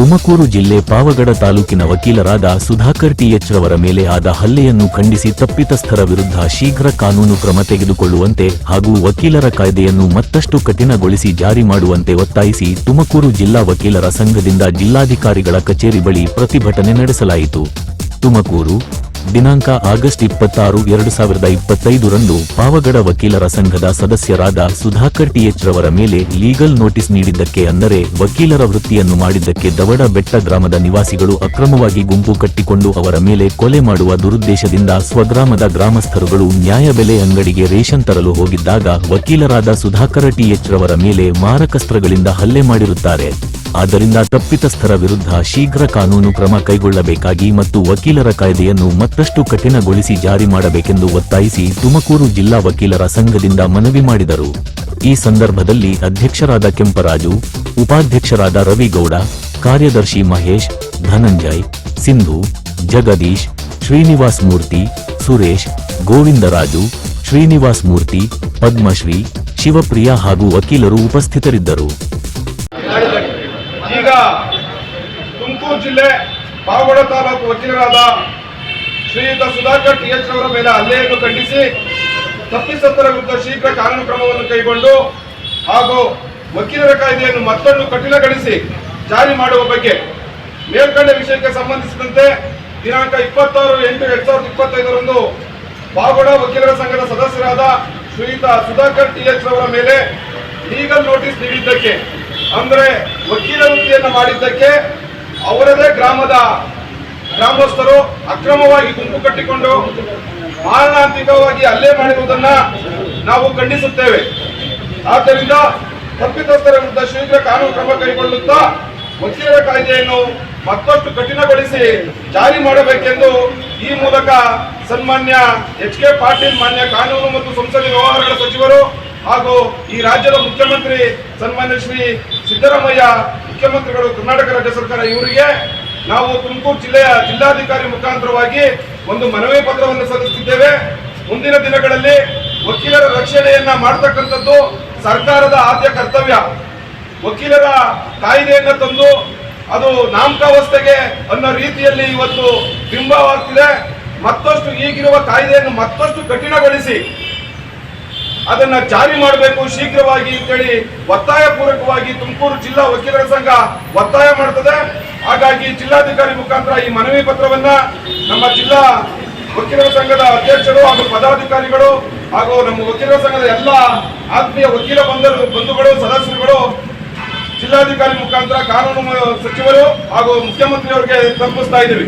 ತುಮಕೂರು ಜಿಲ್ಲೆ ಪಾವಗಡ ತಾಲೂಕಿನ ವಕೀಲರಾದ ಸುಧಾಕರ್ ಟಿಎಚ್ ರವರ ಮೇಲೆ ಆದ ಹಲ್ಲೆಯನ್ನು ಖಂಡಿಸಿ ತಪ್ಪಿತಸ್ಥರ ವಿರುದ್ಧ ಶೀಘ್ರ ಕಾನೂನು ಕ್ರಮ ತೆಗೆದುಕೊಳ್ಳುವಂತೆ ಹಾಗೂ ವಕೀಲರ ಕಾಯ್ದೆಯನ್ನು ಮತ್ತಷ್ಟು ಕಠಿಣಗೊಳಿಸಿ ಜಾರಿ ಮಾಡುವಂತೆ ಒತ್ತಾಯಿಸಿ ತುಮಕೂರು ಜಿಲ್ಲಾ ವಕೀಲರ ಸಂಘದಿಂದ ಜಿಲ್ಲಾಧಿಕಾರಿಗಳ ಕಚೇರಿ ಬಳಿ ಪ್ರತಿಭಟನೆ ನಡೆಸಲಾಯಿತು. ತುಮಕೂರು ದಿನಾಂಕ ಆಗಸ್ಟ್ ಇಪ್ಪತ್ತಾರು, ಎರಡು ಸಾವಿರದ ಇಪ್ಪತ್ತೈದರಂದು ಪಾವಗಡ ವಕೀಲರ ಸಂಘದ ಸದಸ್ಯರಾದ ಸುಧಾಕರ್ ಟಿಎಚ್ ರವರ ಮೇಲೆ ಲೀಗಲ್ ನೋಟಿಸ್ ನೀಡಿದ್ದಕ್ಕೆ ಅಂದರೆ ವಕೀಲರ ವೃತ್ತಿಯನ್ನು ಮಾಡಿದ್ದಕ್ಕೆ ದವಡ ಬೆಟ್ಟ ಗ್ರಾಮದ ನಿವಾಸಿಗಳು ಅಕ್ರಮವಾಗಿ ಗುಂಪು ಕಟ್ಟಿಕೊಂಡು ಅವರ ಮೇಲೆ ಕೊಲೆ ಮಾಡುವ ದುರುದ್ದೇಶದಿಂದ ಸ್ವಗ್ರಾಮದ ಗ್ರಾಮಸ್ಥರುಗಳು ನ್ಯಾಯಬೆಲೆ ಅಂಗಡಿಗೆ ರೇಷನ್ ತರಲು ಹೋಗಿದ್ದಾಗ ವಕೀಲರಾದ ಸುಧಾಕರ ಟಿಎಚ್ ರವರ ಮೇಲೆ ಮಾರಕಸ್ತ್ರಗಳಿಂದ ಹಲ್ಲೆ ಮಾಡಿರುತ್ತಾರೆ. ಆದ್ದರಿಂದ ತಪ್ಪಿತಸ್ಥರ ವಿರುದ್ಧ ಶೀಘ್ರ ಕಾನೂನು ಕ್ರಮ ಕೈಗೊಳ್ಳಬೇಕಾಗಿ ಮತ್ತು ವಕೀಲರ ಕಾಯ್ದೆಯನ್ನು ಮತ್ತಷ್ಟು ಕಠಿಣಗೊಳಿಸಿ ಜಾರಿ ಮಾಡಬೇಕೆಂದು ಒತ್ತಾಯಿಸಿ ತುಮಕೂರು ಜಿಲ್ಲಾ ವಕೀಲರ ಸಂಘದಿಂದ ಮನವಿ ಮಾಡಿದರು. ಈ ಸಂದರ್ಭದಲ್ಲಿ ಅಧ್ಯಕ್ಷರಾದ ಕೆಂಪರಾಜು, ಉಪಾಧ್ಯಕ್ಷರಾದ ರವಿಗೌಡ, ಕಾರ್ಯದರ್ಶಿ ಮಹೇಶ್, ಧನಂಜಯ್, ಸಿಂಧು, ಜಗದೀಶ್, ಶ್ರೀನಿವಾಸ್ ಮೂರ್ತಿ, ಸುರೇಶ್, ಗೋವಿಂದರಾಜು, ಶ್ರೀನಿವಾಸ್ ಮೂರ್ತಿ, ಪದ್ಮಶ್ರೀ, ಶಿವಪ್ರಿಯ ಹಾಗೂ ವಕೀಲರು ಉಪಸ್ಥಿತರಿದ್ದರು. ಈಗ ತುಮಕೂರು ಜಿಲ್ಲೆ ಪಾವಗಡ ತಾಲೂಕು ವಕೀಲರಾದ ಶ್ರೀಯುತ ಸುಧಾಕರ್ ಟಿ ಎಚ್ ಅವರ ಮೇಲೆ ಹಲ್ಲೆಯನ್ನು ಖಂಡಿಸಿ ತಪ್ಪಿಸತ್ತರ ವಿರುದ್ಧ ಶೀಘ್ರ ಕಾನೂನು ಕ್ರಮವನ್ನು ಕೈಗೊಂಡು ಹಾಗೂ ವಕೀಲರ ಕಾಯ್ದೆಯನ್ನು ಮತ್ತೊಂದು ಕಠಿಣಗೊಳಿಸಿ ಜಾರಿ ಮಾಡುವ ಬಗ್ಗೆ ಮೇಲ್ಕಂಡ ವಿಷಯಕ್ಕೆ ಸಂಬಂಧಿಸಿದಂತೆ ದಿನಾಂಕ ಇಪ್ಪತ್ತಾರು ಎಂಟು ಎರಡ್ ಸಾವಿರದ ಇಪ್ಪತ್ತೈದರಂದು ಪಾವಗಡ ವಕೀಲರ ಸಂಘದ ಸದಸ್ಯರಾದ ಶ್ರೀಯುತ ಸುಧಾಕರ್ ಟಿ ಎಚ್ ಅವರ ಮೇಲೆ ಲೀಗಲ್ ನೋಟಿಸ್ ನೀಡಿದ್ದಕ್ಕೆ ಅಂದ್ರೆ ವಕೀಲ ವೃತ್ತಿಯನ್ನು ಮಾಡಿದ್ದಕ್ಕೆ ಅವರದೇ ಗ್ರಾಮದ ಗ್ರಾಮಸ್ಥರು ಅಕ್ರಮವಾಗಿ ಗುಂಪು ಕಟ್ಟಿಕೊಂಡು ಮಾರಣಾಂತಿಕವಾಗಿ ಹಲ್ಲೆ ಮಾಡಿರುವುದನ್ನ ನಾವು ಖಂಡಿಸುತ್ತೇವೆ. ಆದ್ದರಿಂದ ತಪ್ಪಿತಸ್ಥರ ವಿರುದ್ಧ ಶೀಘ್ರ ಕಾನೂನು ಕ್ರಮ ಕೈಗೊಳ್ಳುತ್ತಾ ವಕೀಲರ ಕಾಯ್ದೆಯನ್ನು ಮತ್ತಷ್ಟು ಕಠಿಣಗೊಳಿಸಿ ಜಾರಿ ಮಾಡಬೇಕೆಂದು ಈ ಮೂಲಕ ಸನ್ಮಾನ್ಯ ಎಚ್ ಕೆ ಪಾಟೀಲ್ ಮಾನ್ಯ ಕಾನೂನು ಮತ್ತು ಸಂಸದೀಯ ವ್ಯವಹಾರಗಳ ಸಚಿವರು ಹಾಗೂ ಈ ರಾಜ್ಯದ ಮುಖ್ಯಮಂತ್ರಿ ಸನ್ಮಾನ್ಯ ಶ್ರೀ ಸಿದ್ದರಾಮಯ್ಯ, ಮುಖ್ಯಮಂತ್ರಿಗಳು, ಕರ್ನಾಟಕ ರಾಜ್ಯ ಸರ್ಕಾರ, ಇವರಿಗೆ ನಾವು ತುಮಕೂರು ಜಿಲ್ಲೆಯ ಜಿಲ್ಲಾಧಿಕಾರಿ ಮುಖಾಂತರವಾಗಿ ಒಂದು ಮನವಿ ಪತ್ರವನ್ನು ಸಲ್ಲಿಸುತ್ತಿದ್ದೇವೆ. ಮುಂದಿನ ದಿನಗಳಲ್ಲಿ ವಕೀಲರ ರಕ್ಷಣೆಯನ್ನ ಮಾಡತಕ್ಕಂಥದ್ದು ಸರ್ಕಾರದ ಆದ್ಯ ಕರ್ತವ್ಯ. ವಕೀಲರ ಕಾಯ್ದೆಯನ್ನ ತಂದು ಅದು ನಾಮಕಾವಸ್ಥೆಗೆ ಅನ್ನೋ ರೀತಿಯಲ್ಲಿ ಇವತ್ತು ಬಿಂಬವಾಗ್ತಿದೆ. ಮತ್ತಷ್ಟು ಈಗಿರುವ ಕಾಯ್ದೆಯನ್ನು ಮತ್ತಷ್ಟು ಕಠಿಣಗೊಳಿಸಿ ಅದನ್ನ ಜಾರಿ ಮಾಡಬೇಕು ಶೀಘ್ರವಾಗಿ ಅಂತೇಳಿ ಒತ್ತಾಯ ಪೂರ್ವಕವಾಗಿ ತುಮಕೂರು ಜಿಲ್ಲಾ ವಕೀಲರ ಸಂಘ ಒತ್ತಾಯ ಮಾಡ್ತದೆ. ಹಾಗಾಗಿ ಜಿಲ್ಲಾಧಿಕಾರಿ ಮುಖಾಂತರ ಈ ಮನವಿ ಪತ್ರವನ್ನ ನಮ್ಮ ಜಿಲ್ಲಾ ವಕೀಲರ ಸಂಘದ ಅಧ್ಯಕ್ಷರು ಹಾಗೂ ಪದಾಧಿಕಾರಿಗಳು ಹಾಗೂ ನಮ್ಮ ವಕೀಲರ ಸಂಘದ ಎಲ್ಲ ಆತ್ಮೀಯ ವಕೀಲ ಬಂಧರು ಬಂಧುಗಳು, ಸದಸ್ಯರುಗಳು, ಜಿಲ್ಲಾಧಿಕಾರಿ ಮುಖಾಂತರ ಕಾನೂನು ಸಚಿವರು ಹಾಗೂ ಮುಖ್ಯಮಂತ್ರಿಯವರಿಗೆ ತಲುಪಿಸ್ತಾ ಇದ್ದೀವಿ.